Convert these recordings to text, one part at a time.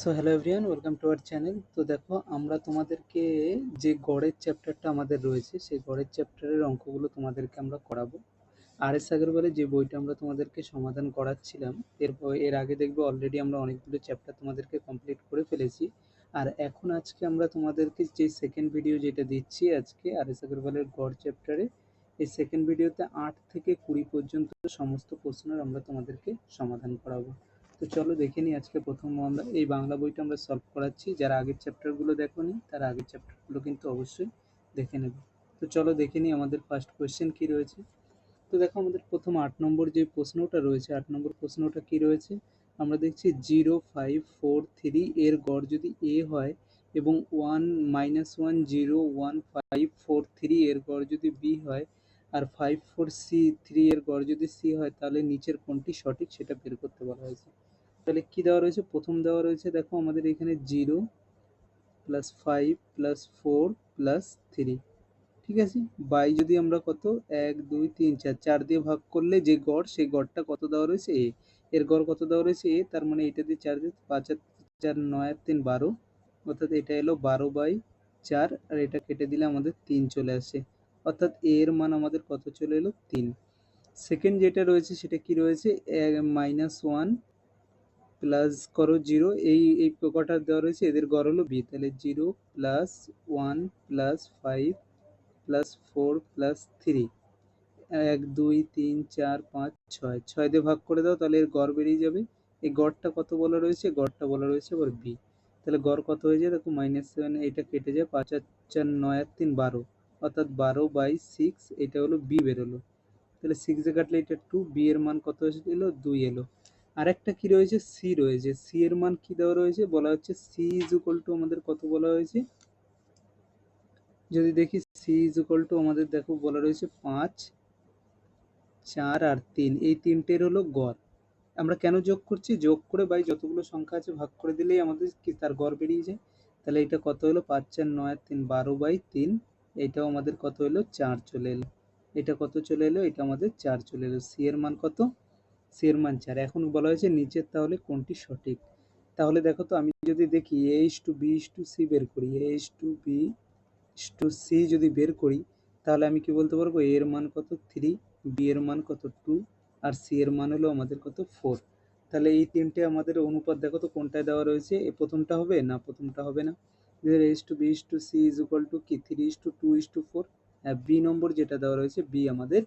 So hello everyone welcome to our channel তো দেখো, আমরা তোমাদেরকে যে গড়ের চ্যাপ্টারটা আমাদের রয়েছে, সেই গড়ের চ্যাপ্টারের অঙ্কগুলো তোমাদেরকে আমরা করাবো। আর এস আগরওয়ালের যে বইটা আমরা তোমাদেরকে সমাধান করাচ্ছিলাম, এর এর আগে দেখবে অলরেডি আমরা অনেকগুলো চ্যাপ্টার তোমাদেরকে কমপ্লিট করে ফেলেছি। আর এখন আজকে আমরা তোমাদেরকে যে সেকেন্ড ভিডিও যেটা দিচ্ছি আজকে আর এস আগরওয়ালের গড় চ্যাপ্টারে এই সেকেন্ড ভিডিওতে আট থেকে কুড়ি পর্যন্ত সমস্ত প্রশ্নের আমরা তোমাদেরকে সমাধান করাবো। তো চলো দেখে নিই আজকে প্রথম আমরা এই বাংলা বইটা আমরা সলভ করাচ্ছি। যারা আগের চ্যাপ্টারগুলো দেখোনি, তারা আগের চ্যাপ্টারগুলো কিন্তু অবশ্যই দেখে নেবে। তো চলো দেখে নিই আমাদের ফার্স্ট কোয়েশ্চেন কি রয়েছে। তো দেখো আমাদের প্রথম আট নম্বর যে প্রশ্নটা রয়েছে, আট নম্বর প্রশ্নটা কি রয়েছে? আমরা দেখছি জিরো ফাইভ ফোর থ্রি এর গড় যদি এ হয় এবং one minus one zero one five four three এর গড় যদি বি হয়, আর ফাইভ ফোর সি থ্রি এর গড় যদি সি হয়, তাহলে নিচের কোনটি সঠিক সেটা বের করতে বলা হয়েছে। তাহলে কি দেওয়া রয়েছে? প্রথম দেওয়া রয়েছে, দেখো আমাদের এখানে zero plus five plus four plus three ঠিক আছে? বাই যদি আমরা কত? এক, দুই, তিন, চার চার দিয়ে ভাগ করলে যে গড়, সেই গড়টা কত দেওয়া রয়েছে? এ এর গড় কত দেওয়া রয়েছে? এ তার মানে এটা দিয়ে চার দিয়ে পাঁচ চার, নয় আর তিন, বারো, অর্থাৎ এটা এলো বারো বাই চার, আর এটা কেটে দিলে আমাদের তিন চলে আসে, অর্থাৎ এর মান আমাদের কত চলে এলো? তিন। সেকেন্ড যেটা রয়েছে সেটা কি রয়েছে? মাইনাস ওয়ান প্লাস করো জিরো, এই এই কটা দেওয়া রয়েছে, এদের গড় হলো বি। তাহলে zero plus one plus five plus four plus three. এক, দুই, তিন, চার, পাঁচ, ছয়। ছয় দিয়ে ভাগ করে দাও, তাহলে এর গড় বেরিয়ে যাবে। এই গড়টা কত বলা রয়েছে? গড়টা বলা রয়েছে আবার বি। তাহলে গড় কত হয়ে যায়? দেখো মাইনাস সেভেন এটা কেটে যায়, পাঁচ আর চার, নয় আর তিন, বারো। অর্থাৎ বারো বাই সিক্স এটা হলো বি বেরোলো। তাহলে সিক্সে কাটলে এটা টু বি এর মান কত এলো? দুই এলো। আরেকটা কি রয়েছে? সি রয়েছে। সি এর মান কি দেওয়া রয়েছে? বলা হচ্ছে সি ইজ ইকুয়াল টু আমাদের কত বলা হয়েছে? যদি দেখি সি ইজ ইকুয়াল টু আমাদের দেখো বলা রয়েছে পাঁচ, চার আর তিন। এই তিনটের হলো গড়। আমরা কেন যোগ করছি? যোগ করে বাই যতগুলো সংখ্যা আছে ভাগ করে দিলেই আমাদের কি তার গড় বেরিয়ে যায়? তাহলে এটা কত হলো? পাঁচ, চার, নয় তিন, বারো বাই তিন। এটাও আমাদের কত হলো? চার চলে এলো। এটা কত চলে এলো? এটা আমাদের চার চলে এলো। সি এর মান কত? এর মান চার। এখন বলা হয়েছে নিচের তাহলে কোনটি সঠিক? তাহলে দেখো তো, আমি যদি দেখি A is to B is to C বের করি A is to B is to C যদি বের করি, তাহলে আমি কি বলতে পারব? এর মান কত? থ্রি বি এর মান কত? টু আর সি এর মান হলো আমাদের কত? ফোর তাহলে এই তিনটে আমাদের অনুপাত দেখো তো, কোনটায় দেওয়া রয়েছে? এ প্রথমটা হবে না, প্রথমটা হবে না? A is to B is to C is equal to কি? Three is to two is to four B number যেটা দেওয়া রয়েছে বি আমাদের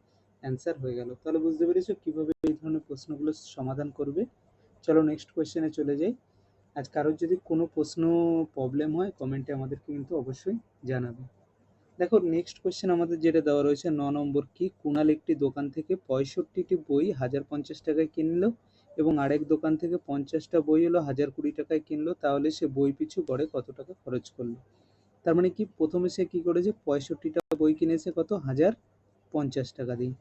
অ্যান্সার হয়ে গেল। তাহলে বুঝতে পেরেছ কীভাবে এই ধরনের প্রশ্নগুলো সমাধান করবে? চলো নেক্সট কোয়েশ্চেনে চলে যাই। আজ কারোর যদি কোনো প্রশ্ন প্রবলেম হয় কমেন্টে আমাদেরকে কিন্তু অবশ্যই জানাবে। দেখো নেক্সট কোয়েশ্চেন আমাদের যেটা দেওয়া রয়েছে, ন নম্বর, কি কুণাল একটি দোকান থেকে পঁয়ষট্টিটি বই হাজার পঞ্চাশ টাকায় কিনলো এবং আরেক দোকান থেকে পঞ্চাশটা বই হলো হাজার কুড়ি টাকায় কিনলো, তাহলে সে বই পিছু গড়ে কত টাকা খরচ করল? তার মানে কি? প্রথমে সে কি করেছে? পঁয়ষট্টিটা বই কিনেছে কত? হাজার পঞ্চাশ টাকা দিয়ে।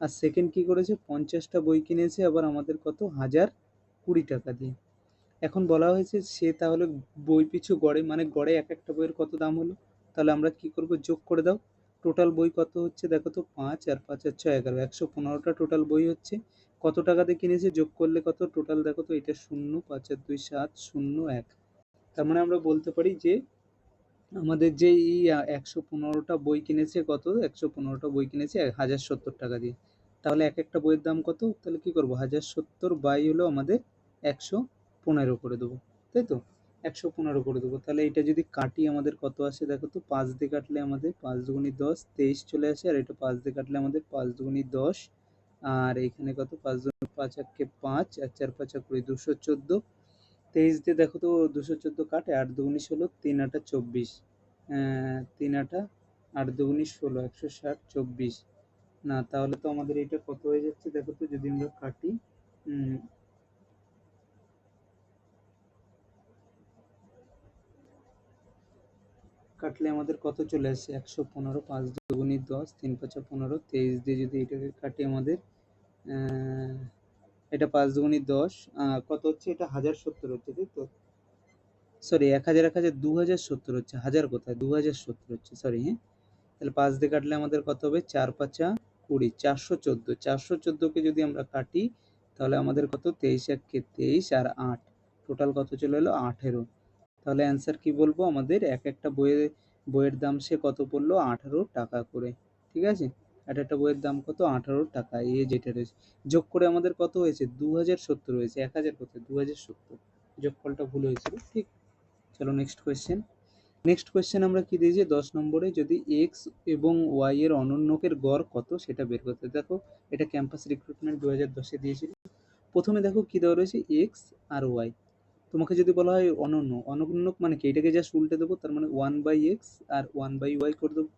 আর সেকেন্ড কি করেছে? পঞ্চাশটা বই কিনেছে, আবার আমাদের কত? হাজার কুড়ি টাকা দিয়ে। এখন বলা হয়েছে সে তাহলে বই পিছু গড়ে মানে গড়ে এক একটা বইয়ের কত দাম হলো? তাহলে আমরা কি করব? যোগ করে দাও। টোটাল বই কত হচ্ছে? দেখো তো, পাঁচ আর পাঁচ আর ছয় এগারো, একশো পনেরোটা টোটাল বই হচ্ছে। কত টাকাতে কিনেছে? যোগ করলে কত? টোটাল দেখো তো, এটা শূন্য, পাঁচ আর দুই, সাত, শূন্য, এক। তার মানে আমরা বলতে পারি যে আমাদের যে এই একশো পনেরোটা বই কিনেছে কত? একশো পনেরোটা বই কিনেছে হাজার সত্তর টাকা দিয়ে। তাহলে এক একটা বইয়ের দাম কত? তাহলে কি করব? হাজার সত্তর বাই হলো আমাদের একশো পনেরো করে দেবো। তাই তো? একশো পনেরো করে দেবো। তাহলে এটা যদি কাটি আমাদের কত আসে দেখো তো? পাঁচ দিয়ে কাটলে আমাদের পাঁচ দুগুনি দশ, তেইশ চলে আসে, আর এটা পাঁচ দিয়ে কাটলে আমাদের পাঁচ দুগুনি দশ। আর এখানে কত? পাঁচ দুগুনি পাঁচ একে পাঁচ, আর চার পাঁচ এক কুড়ি, দুশো চোদ্দ। তেইশ দিয়ে দেখো তো দুশো চোদ্দ কাটে, আট দুগুনি ষোলো, তিন আটা চব্বিশ। তিন আটা, আট দুগুনি ষোলো, একশো ষাট, চব্বিশ। না, তাহলে তো আমাদের এটা কত হয়ে যাচ্ছে? দেখো তো যদি আমরা কাটি কাটলে আমাদের কত চলে আসছে একশো পনেরো, পাঁচ দুগুনি দশ, তিন পাঁচা পনেরো, তেইশ দিয়ে যদি এটাকে কাটি আমাদের এটা পাঁচ দুগুনি দশ কত হচ্ছে? এটা হাজার সত্তর হচ্ছে, তাই তো? সরি এক হাজার এক হাজার, দু হাজার সত্তর হচ্ছে। হাজার কোথায়? দু হাজার সত্তর হচ্ছে সরি হ্যাঁ? তাহলে পাঁচ দিয়ে কাটলে আমাদের কত হবে? চার পাঁচা কুড়ি, চারশো চোদ্দ। চারশো চোদ্দোকে যদি আমরা কাটি, তাহলে আমাদের কত? তেইশ এককে তেইশ আর আট। টোটাল কত চলে এলো? আঠেরো। তাহলে অ্যান্সার কি বলব? আমাদের এক একটা বইয়ের বইয়ের দাম সে কত পড়ল? আঠেরো টাকা করে। ঠিক আছে? এক একটা বইয়ের দাম কত? আঠারো টাকা। এ যেটা রয়েছে। যোগ করে আমাদের কত হয়েছে? দু হাজার সত্তর হয়েছে। এক হাজার কত? দু হাজার সত্তর। যোগফলটা ভুল হয়েছিল। ঠিক। চলো নেক্সট কোয়েশ্চেন নেক্সট কোয়েশ্চেন আমরা কি দিয়েছি? দশ নম্বরে যদি এক্স এবং ওয়াই এর অনন্যকের গড় কত? সেটা বের করতে। দেখো, এটা ক্যাম্পাস রিক্রুটমেন্ট দু হাজার দশে দিয়েছিল। প্রথমে দেখো কি দেওয়া রয়েছে? এক্স আর ওয়াই তোমাকে যদি বলা হয় অনন্য, অনন্যক মানে কি? এটাকে জাস্ট উল্টে দেবো, তার মানে ওয়ান বাই এক্স আর ওয়ান বাই ওয়াই করে দেবো।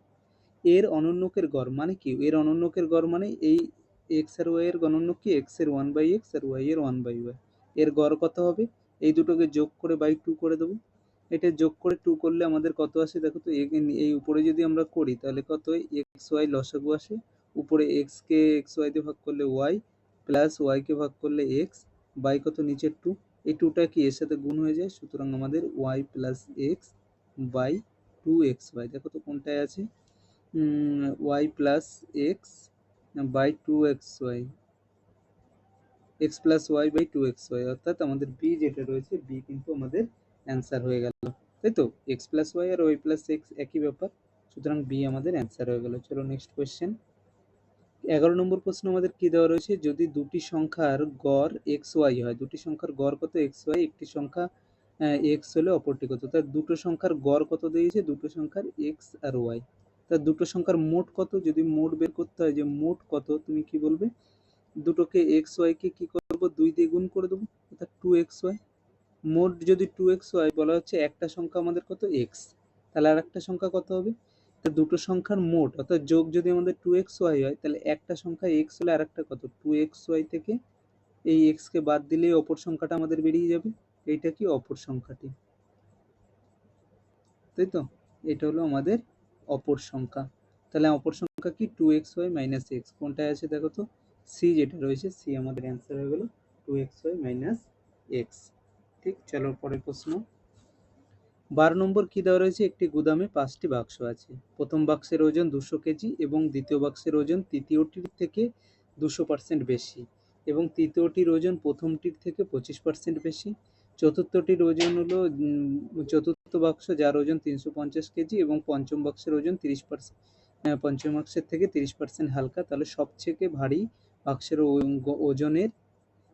এর অনন্যকের গড় মানে কি? এর অনন্যকের গড় মানে এই এক্স আর ওয়াই এর অনন্য কি? এক্সের ওয়ান বাই এক্স আর ওয়াই এর ওয়ান বাই ওয়াই এর গড় কত হবে? এই দুটোকে যোগ করে বাই টু করে দেবো। এটা যোগ করে টু করলে আমাদের কত আসে? দেখো তো এই উপরে যদি আমরা করি, তাহলে কত এক্স ওয়াই লসাগু আসে। উপরে এক্স কে এক্স ওয়াই দিয়ে ভাগ করলে ওয়াই প্লাস ওয়াইকে ভাগ করলে এক্স বাই কত? নিচে টু এই টুটা কি? এর সাথে গুণ হয়ে যায়। সুতরাং আমাদের Y plus X by two X Y দেখো তো কোনটায় আছে? Y plus X by two X Y X plus Y by two X Y অর্থাৎ আমাদের বি যেটা রয়েছে বি কিন্তু আমাদের অ্যান্সার হয়ে গেল। তাই তো? এক্স প্লাস ওয়াই আর ওয়াই প্লাস এক্স একই ব্যাপার, সুতরাং বি আমাদের অ্যান্সার হয়ে গেল। চলো নেক্সট কোয়েশ্চেন এগারো নম্বর প্রশ্ন আমাদের কি দেওয়া রয়েছে? যদি দুটি সংখ্যার গড় এক্স ওয়াই হয়, দুটি সংখ্যার গড় কত? এক্স ওয়াই একটি সংখ্যা এক্স হলে অপরটি কত? দুটো সংখ্যার গড় কত দিয়েছে? দুটো সংখ্যার এক্স আর ওয়াই তার দুটো সংখ্যার মোট কত? যদি মোট বের করতে হয় যে মোট কত, তুমি কি বলবে? দুটোকে এক্স ওয়াইকে কি করব? দুই দিয়ে গুণ করে দেবো। অর্থাৎ টু এক্স ওয়াই মোট যদি টু এক্স ওয়াই বলা হচ্ছে, একটা সংখ্যা আমাদের কত? এক্স তাহলে আর একটা সংখ্যা কত হবে? তো দুটো সংখ্যার মোট, অর্থাৎ যোগ যদি আমাদের টু এক্স ওয়াই হয়, তাহলে একটা সংখ্যা এক্স হলে আর একটা কত? টু এক্স ওয়াই থেকে এই এক্সকে বাদ দিলে অপর সংখ্যাটা আমাদের বেরিয়ে যাবে। এইটা কি? অপর সংখ্যাটি। তাই তো? এটা হলো আমাদের অপর সংখ্যা। তাহলে অপর সংখ্যা কি? Two X Y minus X কোনটায় আছে দেখো তো? সি যেটা রয়েছে সি আমাদের অ্যান্সার হয়ে গেল two X Y minus X ঠিক? চলো পরের প্রশ্ন। বারো নম্বর কী দেওয়া রয়েছে? একটি গুদামে পাঁচটি বাক্স আছে। প্রথম বাক্সের ওজন দুশো কেজি এবং দ্বিতীয় বাক্সের ওজন তৃতীয়টির থেকে দুশো পার্সেন্ট বেশি এবং তৃতীয়টির ওজন প্রথমটির থেকে পঁচিশ পার্সেন্ট বেশি। চতুর্থটির ওজন হলো চতুর্থ বাক্স যার ওজন তিনশো পঞ্চাশ কেজি এবং পঞ্চম বাক্সের ওজন তিরিশ পার্সেন্ট পঞ্চম বাক্সের থেকে তিরিশ পার্সেন্ট হালকা, তাহলে সবথেকে ভারী বাক্সের ওজনের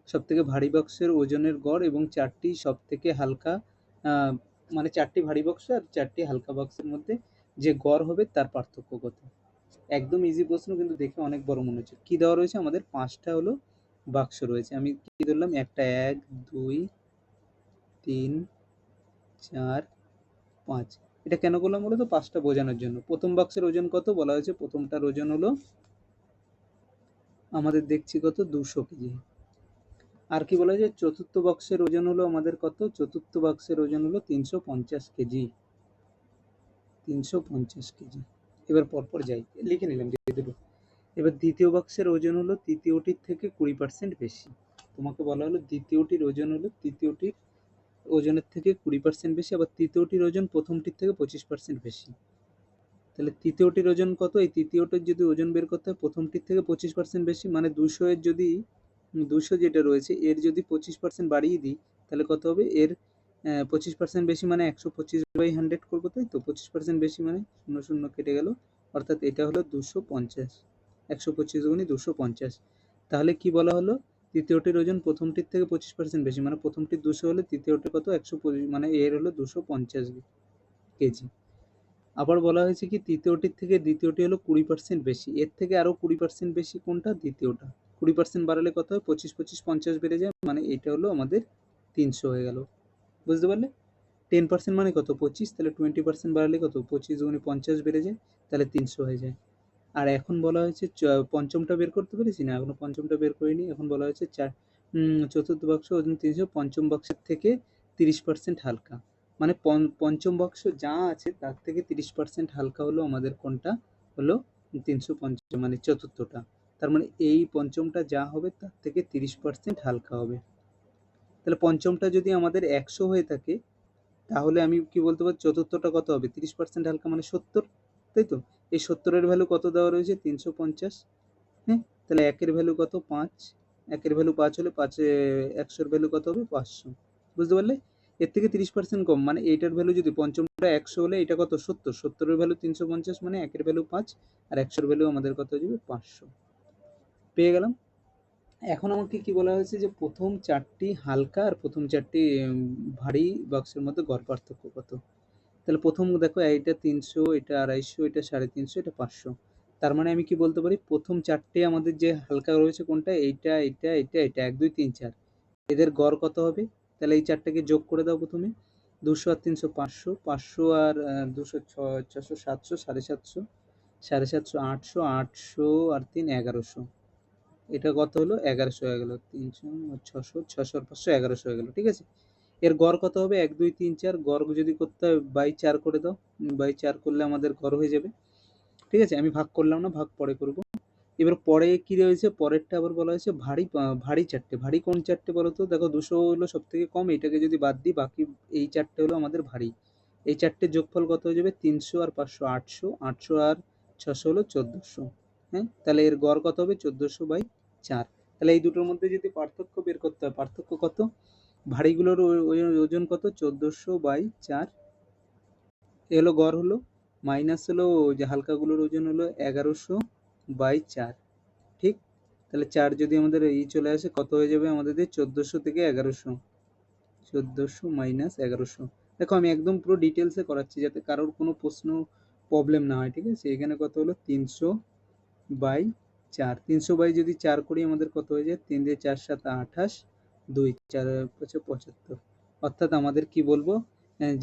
সব থেকে ভারী বাক্সের ওজনের গড় এবং চারটি সব থেকে হালকা মানে চারটি ভারী বাক্স আর চারটি হালকা বাক্সের মধ্যে যে গড় হবে তার পার্থক্য কত? একদম ইজি প্রশ্ন, কিন্তু দেখে অনেক বড় মনে হচ্ছে। কী দেওয়া রয়েছে? আমাদের পাঁচটা হলো বাক্স রয়েছে। আমি কী ধরলাম? একটা, এক, দুই, তিন, চার পাঁচ। এটা কেন করলাম বলো তো পাঁচটা বোঝানোর জন্য। প্রথম বাক্সের ওজন কত বলা হয়েছে? প্রথমটার ওজন হলো আমাদের দেখছি কত? দুশো কেজি। আর কি বলা যায় চতুর্থ বাক্সের ওজন হলো আমাদের কত? চতুর্থ বাক্সের ওজন হলো তিনশো পঞ্চাশ কেজি। তিনশো পঞ্চাশ কেজি। এবার পরপর যাই। লিখে নিলাম দুটো। এবার দ্বিতীয় বাক্সের ওজন হলো তৃতীয়টির থেকে কুড়ি পার্সেন্ট বেশি। তোমাকে বলা হলো দ্বিতীয়টির ওজন হলো তৃতীয়টির ওজনের থেকে কুড়ি পার্সেন্ট বেশি, আবার তৃতীয়টির ওজন প্রথমটির থেকে পঁচিশ পার্সেন্ট বেশি। তাহলে তৃতীয়টির ওজন কত? এই তৃতীয়টির যদি ওজন বের করতে হয়, প্রথমটির থেকে পঁচিশ পার্সেন্ট বেশি মানে দুশো এর যদি, দুশো যেটা রয়েছে, এর যদি পঁচিশ পার্সেন্ট বাড়িয়ে দিই, তাহলে কত হবে? এর পঁচিশ পার্সেন্ট বেশি মানে একশো পঁচিশ বাই হান্ড্রেড করব, তাই তো? পঁচিশ পার্সেন্ট বেশি মানে শূন্য শূন্য কেটে গেল, অর্থাৎ এটা হলো দুশো পঞ্চাশ। একশো পঁচিশ গুণি দুশো পঞ্চাশ। তাহলে কি বলা হলো? তৃতীয়টির ওজন প্রথমটির থেকে পঁচিশ পার্সেন্ট বেশি মানে প্রথমটির দুশো হলে তৃতীয়টি কত? একশো পঁচিশ মানে এর হলো দুশো পঞ্চাশ কেজি। আবার বলা হয়েছে কি, তৃতীয়টির থেকে দ্বিতীয়টি হলো কুড়ি পার্সেন্ট বেশি, এর থেকে আরও কুড়ি পার্সেন্ট বেশি কোনটা? দ্বিতীয়টা। কুড়ি পার্সেন্ট বাড়ালে কত হয়? পঁচিশ পঁচিশ, পঞ্চাশ বেড়ে যায় মানে এটা হলো আমাদের তিনশো হয়ে গেল। বুঝতে পারলে? টেন পার্সেন্ট মানে কত? পঁচিশ, তাহলে টোয়েন্টি পার্সেন্ট বাড়ালে কত? পঁচিশ গুণে পঞ্চাশ বেড়ে যায়, তাহলে তিনশো হয়ে যায়। আর এখন বলা হয়েছে পঞ্চমটা বের করতে পেরেছি? না, এখনও পঞ্চমটা বের করিনি। এখন বলা হয়েছে চার চতুর্থ বাক্স ওজন তিনশো, পঞ্চম বাক্সের থেকে তিরিশ পার্সেন্ট হালকা। মানে পঞ্চম বাক্স যা আছে, তার থেকে তিরিশ পার্সেন্ট হালকা হলো আমাদের কোনটা? হলো তিনশো পঞ্চাশ মানে চতুর্থটা। তার মানে এই পঞ্চমটা যা হবে, তার থেকে তিরিশ পার্সেন্ট হালকা হবে। তাহলে পঞ্চমটা যদি আমাদের একশো হয়ে থাকে, তাহলে আমি কি বলতে পারি চতুর্থটা কত হবে? তিরিশ পার্সেন্ট হালকা মানে সত্তর? তাই তো? এই সত্তরের ভ্যালু কত দেওয়া রয়েছে? তিনশো পঞ্চাশ। হ্যাঁ? তাহলে একের ভ্যালু কত? পাঁচ। একের ভ্যালু পাঁচ হলে পাঁচে, একশোর ভ্যালু কত হবে? পাঁচশো। বুঝতে পারলে? এর থেকে তিরিশ পার্সেন্ট কম। মানে এইটার ভ্যালু যদি পঞ্চমটা একশো হলে এটা কত? সত্তর। সত্তরের ভ্যালু তিনশো পঞ্চাশ মানে একের ভ্যালু পাঁচ, আর একশোর ভ্যালু আমাদের কত হয়ে যাবে? পাঁচশো। পেয়ে গেলাম? এখন আমাকে কি বলা হয়েছে যে প্রথম চারটি হালকা আর প্রথম চারটি ভারী বাক্সের মধ্যে গড় পার্থক্য কত? তাহলে প্রথম দেখো এটা তিনশো, এটা আড়াইশো, এটা সাড়ে তিনশো, এটা পাঁচশো। তার মানে আমি কি বলতে পারি? প্রথম চারটে আমাদের যে হালকা রয়েছে কোনটা? এইটা এটা এটা এটা এক, দুই, তিন, চার। এদের গড় কত হবে? তাহলে এই চারটাকে যোগ করে দাও প্রথমে। দুশো আর তিনশো পাঁচশো পাঁচশো আর দুশো ছ, ছশো, সাতশো, সাড়ে সাতশো সাড়ে সাতশো, আটশো আটশো আর তিন, এগারোশো। এটা কত হলো? এগারোশো হয়ে গেলো। তিনশো, ছশো ছশো আর পাঁচশো, এগারোশো হয়ে গেলো, ঠিক আছে? এর গড় কত হবে? এক, দুই, তিন, চার। গড় যদি করতে হয়, বাই চার করে দাও। বাই চার করলে আমাদের গড় হয়ে যাবে। ঠিক আছে? আমি ভাগ করলাম না, ভাগ পরে করব। এবার পরে কি রয়েছে? পরেরটা আবার বলা হয়েছে ভারী ভারী চারটে। ভারী কোন চারটে বলো তো? দেখো, দুশো হলো সব থেকে কম, এটাকে যদি বাদ দিই, বাকি এই চারটে হলো আমাদের ভারী। এই চারটে যোগফল কত হয়ে যাবে? তিনশো আর পাঁচশো, আটশো। আটশো আর ছশো হলো চোদ্দোশো। হ্যাঁ? তাহলে এর গড় কত হবে? চোদ্দোশো বাই চার। তাহলে এই দুটোর মধ্যে যদি পার্থক্য বের করতে হয়, পার্থক্য কত? ভারীগুলোর ওজন কত? চোদ্দোশো বাই চার। এ হলো গড় হলো। মাইনাস হলো যে হালকাগুলোর ওজন হলো এগারোশো বাই চার। ঠিক? তাহলে চার যদি আমাদের এই চলে আসে, কত হয়ে যাবে আমাদের চোদ্দোশো থেকে এগারোশো। চোদ্দোশো মাইনাস এগারোশো। দেখো, আমি একদম পুরো ডিটেলসে করাচ্ছি যাতে কারোর কোনো প্রশ্ন প্রবলেম না হয়, ঠিক আছে? এখানে কত হলো? তিনশো বাই চার। তিনশো বাই যদি চার করি, আমাদের কত হয়ে যায়? তিন দিয়ে চার, সাত, আঠাশ। দুই, চার, হচ্ছে পঁচাত্তর। অর্থাৎ আমাদের কি বলব?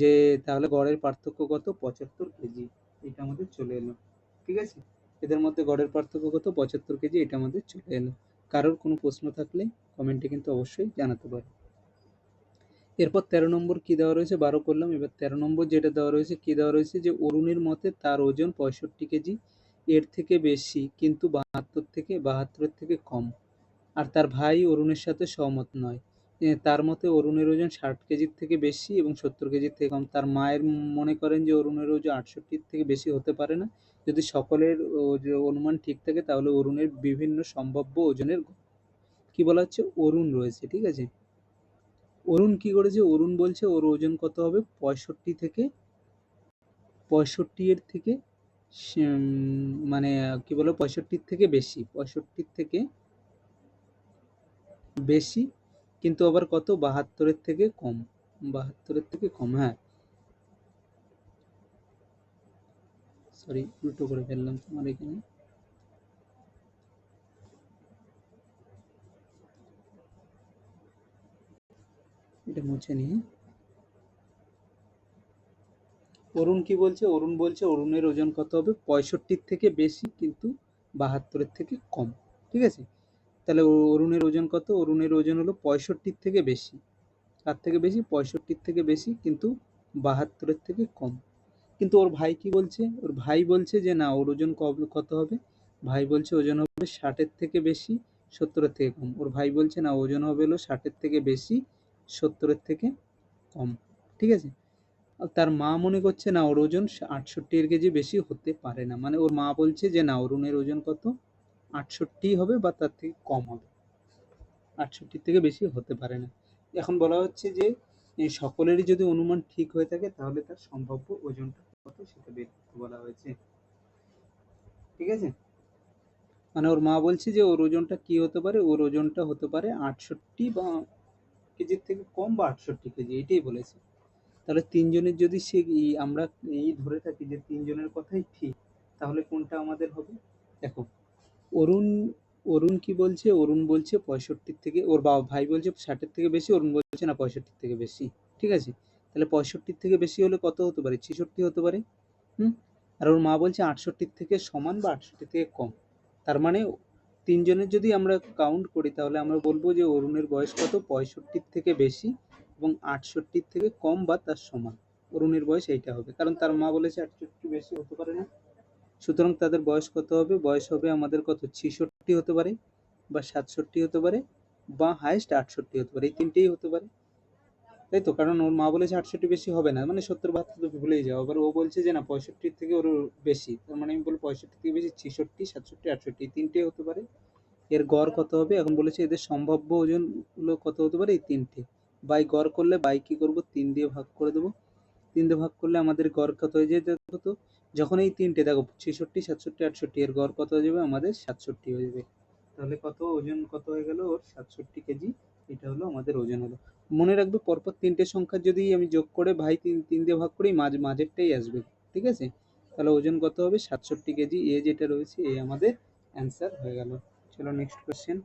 যে তাহলে গড়ের পার্থক্য কত? পঁচাত্তর কেজি। এটা আমাদের চলে এলো। ঠিক আছে? এদের মধ্যে গড়ের পার্থক্য কত? পঁচাত্তর কেজি। এটা আমাদের চলে এলো। কারোর কোনো প্রশ্ন থাকলে কমেন্টে কিন্তু অবশ্যই জানাতে পারো। এরপর তেরো নম্বর কি দেওয়া রয়েছে? বারো করলাম। এবার তেরো নম্বর যেটা দেওয়া রয়েছে, কি দেওয়া রয়েছে? যে অরুণের মতে তার ওজন পঁয়ষট্টি কেজি। এর থেকে বেশি, কিন্তু বাহাত্তর থেকে বাহাত্তরের থেকে কম। আর তার ভাই অরুণের সাথে সহমত নয়। তার মতে অরুণের ওজন ষাট কেজির থেকে বেশি এবং সত্তর কেজির থেকে কম। তার মায়ের মনে করেন যে অরুণের ওজন আটষট্টির থেকে বেশি হতে পারে না। যদি সকলের অনুমান ঠিক থাকে, তাহলে অরুণের বিভিন্ন সম্ভাব্য ওজনের কি বলা হচ্ছে? অরুণ রয়েছে, ঠিক আছে? অরুণ কি করেছে? অরুণ বলছে ওর ওজন কত হবে? পঁয়ষট্টি থেকে, পঁয়ষট্টি এর থেকে মানে কি বলো? পঁয়ষট্টির থেকে বেশি, পঁয়ষট্টির থেকে বেশি, কিন্তু আবার কত? বাহাত্তরের থেকে কম। বাহাত্তরের থেকে কম হ্যাঁ। সরি উল্টো করে ফেললাম তোমার এখানে। এটা মুছে নিয়ে অরুণ কি বলছে? অরুণ বলছে অরুণের ওজন কত হবে? পঁয়ষট্টির থেকে বেশি, কিন্তু বাহাত্তরের থেকে কম। ঠিক আছে? তাহলে অরুণের ওজন কত? অরুণের ওজন হলো পঁয়ষট্টির থেকে বেশি। তার থেকে বেশি, পঁয়ষট্টির থেকে বেশি, কিন্তু বাহাত্তরের থেকে কম। কিন্তু ওর ভাই কি বলছে? ওর ভাই বলছে যে, না, ওর ওজন কত হবে? ভাই বলছে, ওজন হবে ষাটের থেকে বেশি, সত্তরের থেকে কম। ওর ভাই বলছে, না, ওজন হবে হলো ষাটের থেকে বেশি, সত্তরের থেকে কম। ঠিক আছে? তার মা মনে করছে, না, ওর ওজন আটষট্টি কেজি বেশি হতে পারে না। মানে ওর মা বলছে যে, না, অরুণের ওজন কত? আটষট্টি হবে বা তার থেকে কম হবে। আটষট্টির থেকে বেশি হতে পারে না। এখন বলা হচ্ছে যে সকলেরই যদি অনুমান ঠিক হয়ে থাকে, তাহলে তার সম্ভাব্য ওজনটা কত সেটা বের করতে বলা হয়েছে। ঠিক আছে? মানে ওর মা বলছে যে, ওর ওজনটা কি হতে পারে? ওর ওজনটা হতে পারে আটষট্টি বা কেজির থেকে কম বা আটষট্টি কেজি, এটাই বলেছে। তাহলে তিনজনের যদি সে আমরা এই ধরে থাকি যে, তিনজনের কথাই ঠিক, তাহলে কোনটা আমাদের হবে? দেখো অরুণ অরুণ কি বলছে? অরুণ বলছে পঁয়ষট্টির থেকে, ওর বাবা ভাই বলছে ষাটের থেকে বেশি, অরুণ বলছে না পঁয়ষট্টির থেকে বেশি। ঠিক আছে? তাহলে পঁয়ষট্টির থেকে বেশি হলে কত হতে পারে? ছেষট্টি হতে পারে। হুম? আর ওর মা বলছে আটষট্টির থেকে সমান বা আটষট্টি থেকে কম। তার মানে তিনজনের যদি আমরা কাউন্ট করি, তাহলে আমরা বলব যে অরুণের বয়স কত? পঁয়ষট্টির থেকে বেশি এবং আটষট্টির থেকে কম বা তার সমান। অরুণের বয়স এইটা হবে। কারণ তার মা বলেছে আটষট্টি বেশি হতে পারে না। সুতরাং তাদের বয়স কত হবে? বয়স হবে আমাদের কত? ছেষট্টি হতে পারে বা সাতষট্টি হতে পারে বা হায়েস্ট আটষট্টি হতে পারে। এই তিনটেই হতে পারে। তাই তো? কারণ ওর মা বলেছে আটষট্টি বেশি হবে না। মানে সত্তর বাহাত্তর তো ভুলেই যাও। আবার ও বলছে যে না, পঁয়ষট্টির থেকে ওর বেশি। তার মানে আমি বলব পঁয়ষট্টি থেকে বেশি, ছেষট্টি, সাতষট্টি, আটষট্টি তিনটেই হতে পারে। এর গড় কত হবে? এখন বলেছে এদের সম্ভাব্য ওজনগুলো কত হতে পারে? এই তিনটে। বাই গড় করলে বাই কি করব? তিন দিয়ে ভাগ করে দেবো। তিন দিয়ে ভাগ করলে আমাদের গড় কত হয়ে যায় দেখো তো? যখন এই তিনটে, দেখো ছেষট্টি, সাতষট্টি, আটষট্টি, এর গড় কত হয়ে যাবে? আমাদের সাতষট্টি হয়ে যাবে। তাহলে কত? ওজন কত হয়ে গেল? ওর সাতষট্টি কেজি। এটা হলো আমাদের ওজন হলো। মনে রাখবে, পরপর তিনটে সংখ্যা যদি আমি যোগ করে ভাই তিন তিন দিয়ে ভাগ করি, মাঝ, মাঝেরটাই আসবে। ঠিক আছে? তাহলে ওজন কত হবে? সাতষট্টি কেজি। এ যেটা রয়েছে, এ আমাদের অ্যান্সার হয়ে গেল। চলো নেক্সট কোয়েশ্চেন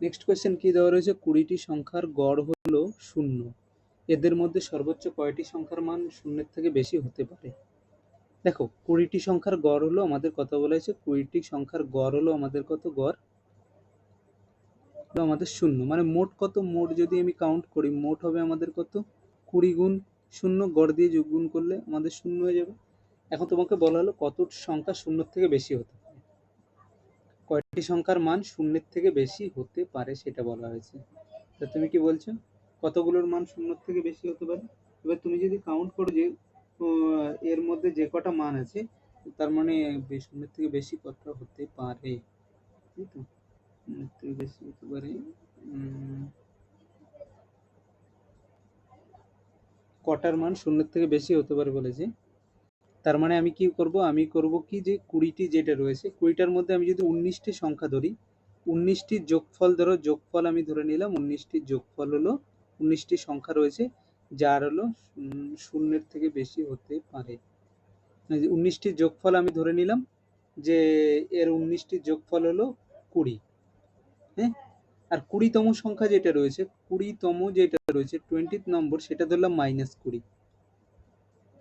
নেক্সট কোয়েশ্চেন কি দেওয়া রয়েছে? কুড়িটি সংখ্যার গড় হলো শূন্য। এদের মধ্যে সর্বোচ্চ কয়টি সংখ্যার মান শূন্যের থেকে বেশি হতে পারে? দেখো, কুড়িটি সংখ্যার গড় হলো আমাদের কত বলা হয়েছে? কুড়িটি সংখ্যার গড় হলো আমাদের কত? গড় আমাদের শূন্য। মানে মোট কত? মোট যদি আমি কাউন্ট করি, মোট হবে আমাদের কত? কুড়ি গুণ শূন্য, গড় দিয়ে যোগ গুণ করলে আমাদের শূন্য হয়ে যাবে। এখন তোমাকে বলা হলো কত সংখ্যা শূন্যর থেকে বেশি হতে পারে। কয়টি সংখ্যার মান শূন্যের থেকে বেশি হতে পারে সেটা বলা হয়েছে। তা তুমি কি বলছো? কতগুলোর মান শূন্যর থেকে বেশি হতে পারে? এবার তুমি যদি কাউন্ট করো যে এর মধ্যে যে কটা মান আছে, তার মানে শূন্যের থেকে বেশি কত হতে পারে। বেশি হতে পারে কটার মান শূন্যের থেকে বেশি হতে পারে বলেছে। তার মানে আমি কি করব? আমি করব কি যে কুড়িটি যেটা রয়েছে, কুড়িটার মধ্যে আমি যদি উনিশটি সংখ্যা ধরি, উনিশটির যোগফল ধরো, যোগফল আমি ধরে নিলাম, উনিশটির যোগফল হলো উনিশটি সংখ্যা রয়েছে যার হলো শূন্যের থেকে বেশি হতে পারে। উনিশটির যোগফল আমি ধরে নিলাম, যে এর উনিশটি যোগফল হলো কুড়ি। হ্যাঁ? আর কুড়িতম সংখ্যা যেটা রয়েছে, কুড়িতম যেটা রয়েছে টোয়েন্টি নম্বর, সেটা ধরলাম মাইনাস কুড়ি।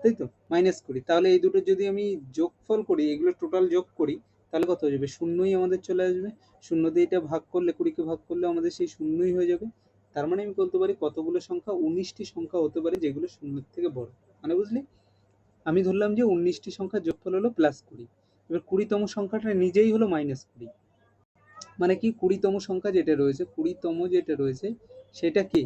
তাই তো? মাইনাস কুড়ি। তাহলে এই দুটো যদি আমি যোগফল করি, এগুলো টোটাল যোগ করি, তাহলে কত হয়ে যাবে? শূন্যই আমাদের চলে আসবে। শূন্য দিয়ে এটা ভাগ করলে, কুড়িকে ভাগ করলে আমাদের সেই শূন্যই হয়ে যাবে। তার মানে আমি বলতে পারি কতগুলো সংখ্যা? উনিশটি সংখ্যা হতে পারে যেগুলো শূন্যের থেকে বড়। মানে বুঝলি? আমি ধরলাম যে উনিশটি সংখ্যা যোগফল হলো প্লাস কুড়ি। এবার কুড়িতম সংখ্যাটা নিজেই হলো মাইনাস কুড়ি। মানে কি? কুড়িতম সংখ্যা যেটা রয়েছে, কুড়িতম যেটা রয়েছে, সেটা কি?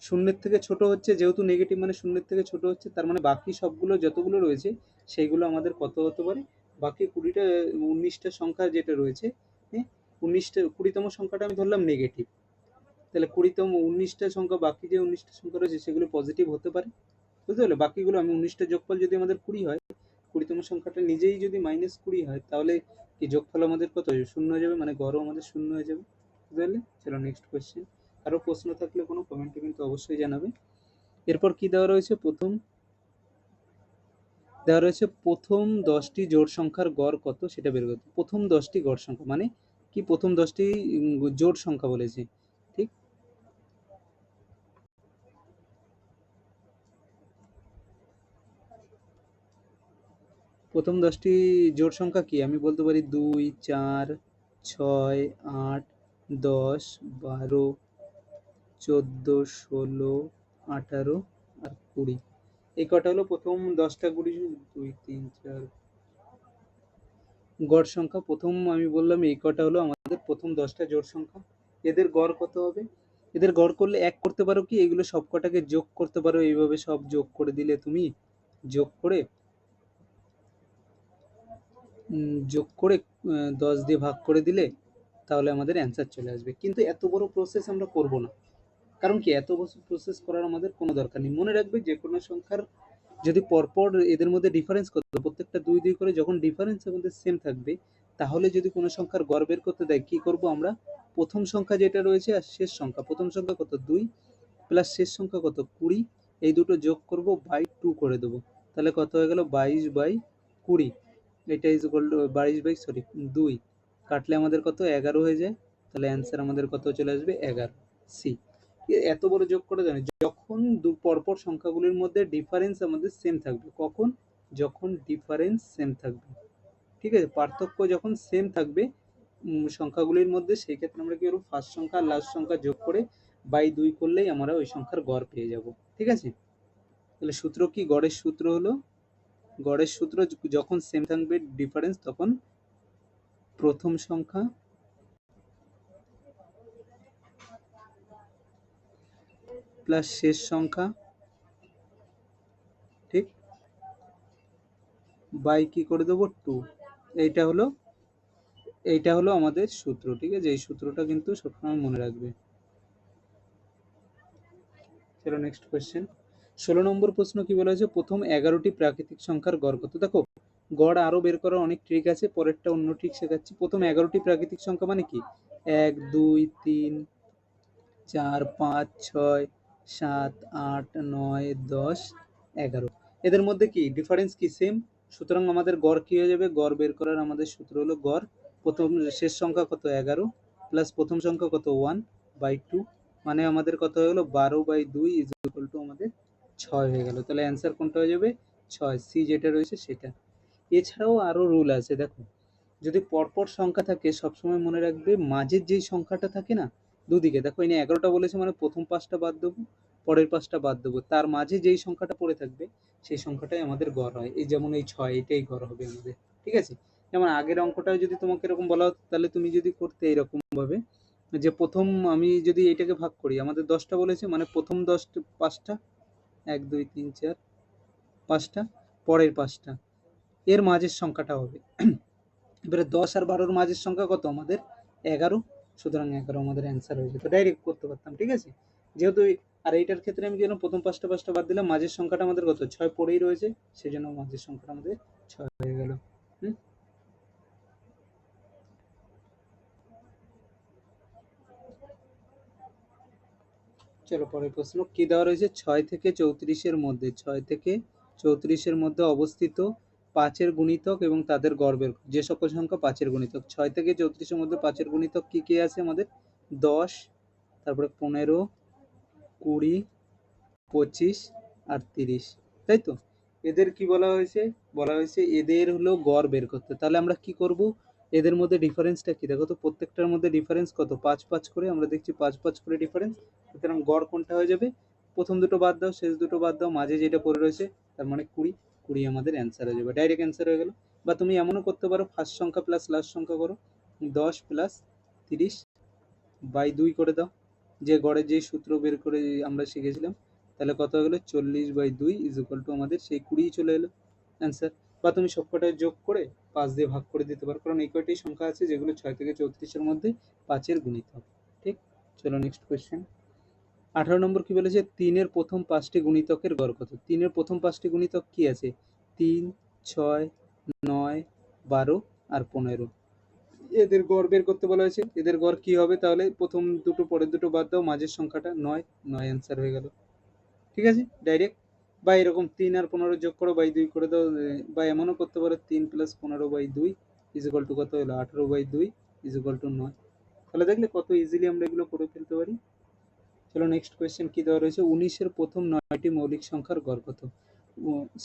শূন্যের থেকে ছোট হচ্ছে, যেহেতু নেগেটিভ মানে শূন্যের থেকে ছোট হচ্ছে, তার মানে বাকি সবগুলো যতগুলো রয়েছে, সেইগুলো আমাদের কত হতে পারে? বাকি কুড়িটা, উনিশটা সংখ্যা যেটা রয়েছে হ্যাঁ? উনিশটা, কুড়িতম সংখ্যাটা আমি ধরলাম নেগেটিভ তাহলে কুড়িতম উনিশটা সংখ্যা, বাকি যে উনিশটা সংখ্যা রয়েছে সেগুলো পজিটিভ হতে পারে। বুঝতে পারলে? বাকিগুলো আমি উনিশটা যোগফল যদি আমাদের কুড়ি হয়, কুড়িতম সংখ্যাটা নিজেই যদি মাইনাস কুড়ি হয়, তাহলে কি যোগফল আমাদের কত হয়ে শূন্য হয়ে যাবে? মানে গড়ও আমাদের শূন্য হয়ে যাবে। বুঝতে পারলে? চলো নেক্সট কোয়েশ্চেন আরও প্রশ্ন থাকলে কোনো কমেন্টে কিন্তু অবশ্যই জানাবে। এরপর কি দেওয়া রয়েছে? প্রথম দেওয়া রয়েছে, প্রথম দশটি জোড় সংখ্যার গড় কত? সেটা বের করতে। প্রথম দশটি গড় সংখ্যা। মানে কি প্রথম দশটি জোড় সংখ্যা বলেছে ঠিক প্রথম দশটি জোড় সংখ্যা কি? আমি বলতে পারি দুই, চার, ছয়, আট, দশ, বারো, চোদ্দ, ষোলো, আঠারো আর কুড়ি। এই কটা হলো প্রথম দশটা কুড়ি, দুই, তিন, চার। গড় সংখ্যা প্রথম আমি বললাম, এই কটা হলো আমাদের প্রথম দশটা জোড় সংখ্যা। এদের গড় কত হবে? এদের গড় করলে এক করতে পারো কি? এগুলো সব কটাকে যোগ করতে পারো, এইভাবে সব যোগ করে দিলে তুমি যোগ করে যোগ করে দশ দিয়ে ভাগ করে দিলে তাহলে আমাদের অ্যান্সার চলে আসবে। কিন্তু এত বড় প্রসেস আমরা করব না। কারণ কি, এত বছর প্রসেস করার আমাদের কোনো দরকার নেই। মনে রাখবে যে কোনো সংখ্যার যদি পরপর এদের মধ্যে ডিফারেন্স করতে প্রত্যেকটা দুই দুই করে যখন ডিফারেন্স আমাদের সেম থাকবে, তাহলে যদি কোনো সংখ্যার গড় বের করতে দেয়, কি করব আমরা? প্রথম সংখ্যা যেটা রয়েছে আর শেষ সংখ্যা। প্রথম সংখ্যা কত? দুই প্লাস শেষ সংখ্যা কত? কুড়ি। এই দুটো যোগ করব, বাই টু করে দেবো। তাহলে কত হয়ে গেল? বাইশ বাই কুড়ি। এটা ইজ ইকুয়াল টু বাইশ বাই সরি দুই। কাটলে আমাদের কত? এগারো হয়ে যায়। তাহলে অ্যান্সার আমাদের কত চলে আসবে? এগারো। সি এত বড় যোগ করে জানি, যখন দু, পরপর সংখ্যাগুলির মধ্যে ডিফারেন্স আমাদের সেম থাকবে। কখন? যখন ডিফারেন্স সেম থাকবে। ঠিক আছে? পার্থক্য যখন সেম থাকবে সংখ্যাগুলির মধ্যে সেই ক্ষেত্রে আমরা কি করব? ফার্স্ট সংখ্যা আর লাস্ট সংখ্যা যোগ করে বাই দুই করলেই আমরা ওই সংখ্যার গড় পেয়ে যাব। ঠিক আছে? তাহলে সূত্র কি? গড়ের সূত্র হলো গড়ের সূত্র যখন সেম থাকবে ডিফারেন্স তখন প্রথম সংখ্যা প্লাস শেষ সংখ্যা, ঠিক? বাই কি করে দেবো? টু এইটা হলো এইটা হলো আমাদের সূত্র, ঠিক আছে? এই সূত্রটা কিন্তু সবসময় মনে রাখবে। চলো নেক্সট কোয়েশ্চেন ষোলো নম্বর প্রশ্ন কি বলা হয়েছে? প্রথম এগারোটি প্রাকৃতিক সংখ্যার গড় কত? দেখো, গড় আরও বের করার অনেক ট্রিক আছে, পরেরটা অন্য ট্রিক শেখাচ্ছি। প্রথম এগারোটি প্রাকৃতিক সংখ্যা মানে কি? এক, দুই, তিন, চার, পাঁচ, ছয়, সাত, আট, নয়, দশ, এগারো। এদের মধ্যে কি? ডিফারেন্স কি? সেম সুতরাং আমাদের গড় কী হয়ে যাবে? গড় বের করার আমাদের সূত্র হলো গড়। প্রথম শেষ সংখ্যা কত? এগারো প্লাস প্রথম সংখ্যা কত? ওয়ান বাই টু মানে আমাদের কত গেলো? বারো বাই দুই ইজ ইকুয়াল টু আমাদের ছয় হয়ে গেল। তাহলে অ্যান্সার কোনটা হয়ে যাবে? ছয়। সি যেটা রয়েছে সেটা। এছাড়াও আরও রুল আছে, দেখো। যদি পরপর সংখ্যা থাকে, সবসময় মনে রাখবে মাঝের যেই সংখ্যাটা থাকে না, দুদিকে। দেখো এনে এগারোটা বলেছে মানে প্রথম পাঁচটা বাদ দেবো, পরের পাঁচটা বাদ দেবো। তার মাঝে যেই সংখ্যাটা পড়ে থাকবে, সেই সংখ্যাটাই আমাদের গড় হয়। এই যেমন এই ছয়, এটাই গড় হবে আমাদের। ঠিক আছে? যেমন আগের অঙ্কটাও যদি তোমাকে এরকম বলা হতো, তাহলে তুমি যদি করতে এরকম ভাবে যে প্রথম আমি যদি এটাকে ভাগ করি, আমাদের দশটা বলেছে মানে প্রথম দশটা পাঁচটা এক, দুই, তিন, চার, পাঁচটা, পরের পাঁচটা। এর মাঝের সংখ্যাটা হবে। এবারে দশ আর বারোর মাঝের সংখ্যা কত? আমাদের এগারো। সুতরাং এগারো আমাদের অ্যান্সার হয়ে যেত ডাইরেক্ট করতে পারতাম, ঠিক আছে? যেহেতু আর এইটার ক্ষেত্রে আমি যেন প্রথম পাঁচটা পাঁচটা বাদ দিলাম, মাঝের সংখ্যাটা আমাদের কত? ছয় পড়েই রয়েছে সেই জন্য মাঝের সংখ্যাটা আমাদের ছয় হয়ে গেল হুম চলো পরের প্রশ্ন, কি দেওয়া রয়েছে? ছয় থেকে চৌত্রিশের মধ্যে, ছয় থেকে চৌত্রিশের মধ্যে অবস্থিত পাঁচের গুণিতক এবং তাদের গড়বের যে সকল সংখ্যা পাঁচের গুণিতক। ছয় থেকে চৌত্রিশের মধ্যে পাঁচের গুণিতক কি কি আছে আমাদের? দশ, তারপরে পনেরো, কুড়ি, পঁচিশ আর তিরিশ। তাই তো? এদের কি বলা হয়েছে? বলা হয়েছে এদের হলো গড় বের করতে। তাহলে আমরা কি করব? এদের মধ্যে ডিফারেন্সটা কি? দেখো তো, প্রত্যেকটার মধ্যে ডিফারেন্স কত? পাঁচ পাঁচ করে, আমরা দেখছি পাঁচ পাঁচ করে ডিফারেন্স সুতরাং গড় কোনটা হয়ে যাবে? প্রথম দুটো বাদ দাও, শেষ দুটো বাদ দাও, মাঝে যেটা পড়ে রয়েছে, তার মানে কুড়ি। কুড়ি আমাদের অ্যান্সার হয়ে যাবে। ডাইরেক্ট অ্যান্সার হয়ে গেল। বা তুমি এমনও করতে পারো ফার্স্ট সংখ্যা প্লাস লাস্ট সংখ্যা করো। দশ প্লাস তিরিশ বাই দুই করে দাও। যে গড়ের যেই সূত্র বের করে আমরা শিখেছিলাম, তাহলে কত হয়ে গেলো? চল্লিশ বাই দুই ইজ ইকুয়াল টু আমাদের, সেই কুড়িই চলে এলো। অ্যান্সার বা তুমি সবকটায় যোগ করে পাঁচ দিয়ে ভাগ করে দিতে পারো। কারণ এই কয়টাই সংখ্যা আছে যেগুলো ছয় থেকে চৌত্রিশের মধ্যে পাঁচের গুণিতক ঠিক? চলো নেক্সট কোয়েশ্চেন আঠারো নম্বর কি বলেছে? তিনের প্রথম পাঁচটি গুণিতকের গড় কত? তিনের প্রথম পাঁচটি গুণিতক কি আছে? তিন, ছয়, নয়, বারো আর পনেরো। এদের গড় বের করতে বলা হয়েছে। এদের গড় কি হবে? তাহলে প্রথম দুটো, পরের দুটো বাদ দাও। মাঝের সংখ্যাটা নয় নয় অ্যান্সার হয়ে গেল। ঠিক আছে? ডাইরেক্ট বা এরকম তিন আর পনেরো যোগ করো বাই দুই করে দাও বা এমনও করতে পারো তিন প্লাস পনেরো বাই দুই ইজ ইকুয়াল টু কত হলো? আঠেরো বাই দুই ইজ ইকুয়াল টু নয়। তাহলে দেখলে কত ইজিলি আমরা এগুলো করে ফেলতে পারি। চলো নেক্সট কোয়েশ্চেন কী দেওয়া রয়েছে? উনিশের প্রথম নয়টি মৌলিক সংখ্যার গড় কত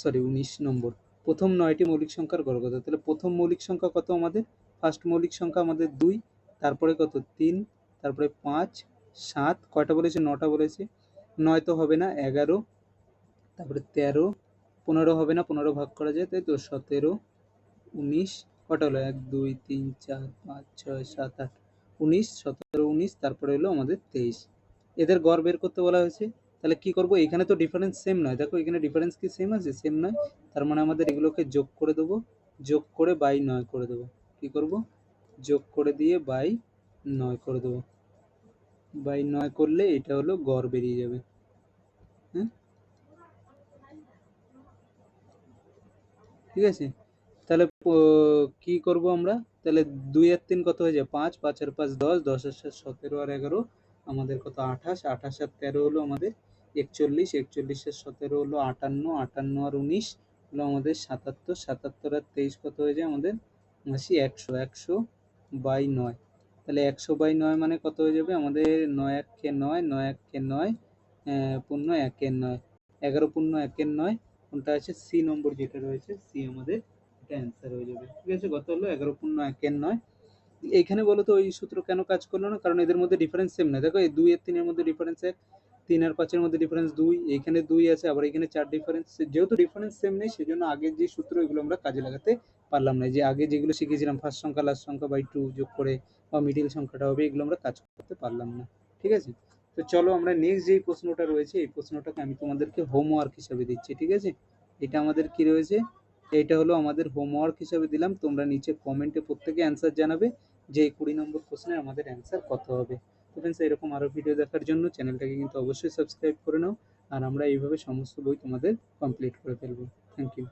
সরি উনিশ নম্বর। প্রথম নয়টি মৌলিক সংখ্যার গড় কত তাহলে প্রথম মৌলিক সংখ্যা কত আমাদের? ফার্স্ট মৌলিক সংখ্যা আমাদের দুই, তারপরে কত? তিন, তারপরে পাঁচ, সাত, কয়টা বলেছে? নটা বলেছে। নয় তো হবে না, এগারো তারপরে তেরো, পনেরো হবে না, পনেরো ভাগ করা যায়, তাই তো সতেরো, উনিশ কটা হলো এক, দুই, তিন, চার, পাঁচ, ছয়, সাত, আট, উনিশ, সতেরো, উনিশ, তারপরে হলো আমাদের তেইশ। এদের গড় বের করতে বলা হয়েছে। তাহলে কি করব? এখানে তো ডিফারেন্স সেম নয়। দেখো, এখানে ডিফারেন্স কি সেম আছে? সেম নয়। তার মানে আমাদের এগুলোকে যোগ করে দেবো। যোগ করে বাই নয় করে দেবো। কি করব? যোগ করে দিয়ে বাই নয় করে দেবো। বাই নয় করলে এটা হলো গড় বেরিয়ে যাবে। হ্যাঁ? ঠিক আছে? তাহলে কি করব আমরা? তাহলে দুই আর তিন কত হয়ে যায়? পাঁচ পাঁচ আর পাঁচ দশ দশ আর সাত সতেরো আর এগারো। আমাদের কত? আঠাশ। আঠাশ আর তেরো হলো আমাদের একচল্লিশ। একচল্লিশ আর সতেরো হলো আটান্ন। আটান্ন আর উনিশ হলো আমাদের সাতাত্তর। সাতাত্তর আর তেইশ কত হয়ে যায় আমাদের? আশি, একশো। একশো বাই নয়। তাহলে একশো বাই নয় মানে কত হয়ে যাবে? আমাদের নয় এককে নয় নয় এককে নয় পূর্ণ একের নয়। এগারো পূর্ণ একের নয় কোনটা আছে? সি নম্বর যেটা রয়েছে সি আমাদের এটা অ্যান্সার হয়ে যাবে। ঠিক আছে? গত হলো এগারো পূর্ণ একের নয়। এইখানে বলো তো ওই সূত্র কেন কাজ করল না? কারণ এদের মধ্যে ডিফারেন্স সেম না। দেখো, এই দুই আর তিনের মধ্যে ডিফারেন্স এক, তিন আর পাঁচের মধ্যে ডিফারেন্স দুই এখানে দুই আছে, আবার এখানে চার ডিফারেন্স যেহেতু ডিফারেন্স সেম নেই, সেজন্য আগের যে সূত্র, এগুলো আমরা কাজে লাগাতে পারলাম না। যে আগে যেগুলো শিখেছিলাম ফার্স্ট সংখ্যা লাস্ট সংখ্যা বাই টু যোগ করে বা মিডিল সংখ্যাটা হবে, এগুলো আমরা কাজ করতে পারলাম না। ঠিক আছে? তো চলো আমরা নেক্সট যেই প্রশ্নটা রয়েছে, এই প্রশ্নটাকে আমি তোমাদেরকে হোমওয়ার্ক হিসাবে দিচ্ছি, ঠিক আছে? এটা আমাদের কি রয়েছে? এটা হলো আমাদের হোমওয়ার্ক হিসাবে দিলাম। তোমরা নিচে কমেন্টে প্রত্যেকে অ্যান্সার জানাবে। যে এই কুড়ি নম্বর প্রশ্নের আমাদের অ্যান্সার কত হবে। তো ফ্রেন্ডস এরকম আরও ভিডিও দেখার জন্য চ্যানেলটাকে কিন্তু অবশ্যই সাবস্ক্রাইব করে নাও। আর আমরা এইভাবে সমস্ত বই তোমাদের কমপ্লিট করে ফেলব। Thank you